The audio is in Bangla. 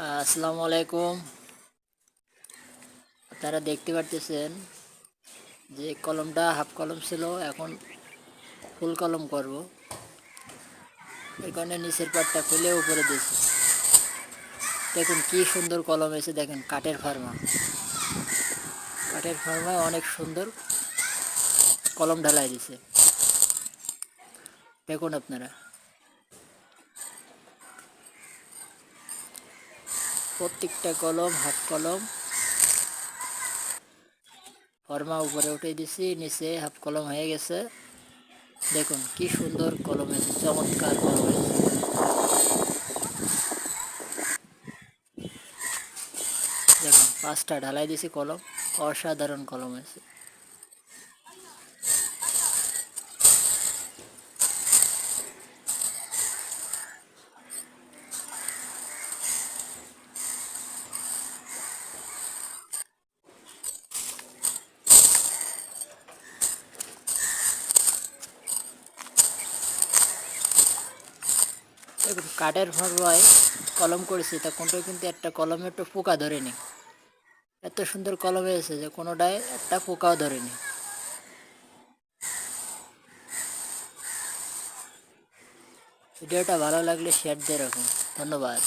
আসসালামু আলাইকুম আপনারা দেখতে পারতেছেন যে কলমটা হাফ কলম ছিল, এখন ফুল কলম করব। কারণে নিচের পাটটা খুলে উপরে দিয়েছি। দেখুন কি সুন্দর কলম এসে, দেখেন কাঠের ফার্মা। কাঠের ফার্মায় অনেক সুন্দর কলম ঢালাই দিছে। দেখুন আপনারা। প্রত্যেকটা কলম, হাফ কলম। ফর্মা উপরে উঠে দিছি, নিচে হাফ কলম হয়ে গেছে। দেখুন, কি সুন্দর কলম হয়েছে চমৎকার কলম হয়েছে। দেখুন, পাঁচটা ঢালাই দিছি কলম, অসাধারণ কলম হয়েছে। কাঠের ফর্মায় কলম করেছি, তা কোনটাও কিন্তু একটা কলমে একটু পোকা ধরেনি। এত সুন্দর কলম হয়েছে যে কোনোটায় একটা পোকাও ধরেনি। ভিডিওটা ভালো লাগলে শেয়ার দিয়ে রাখুন। ধন্যবাদ।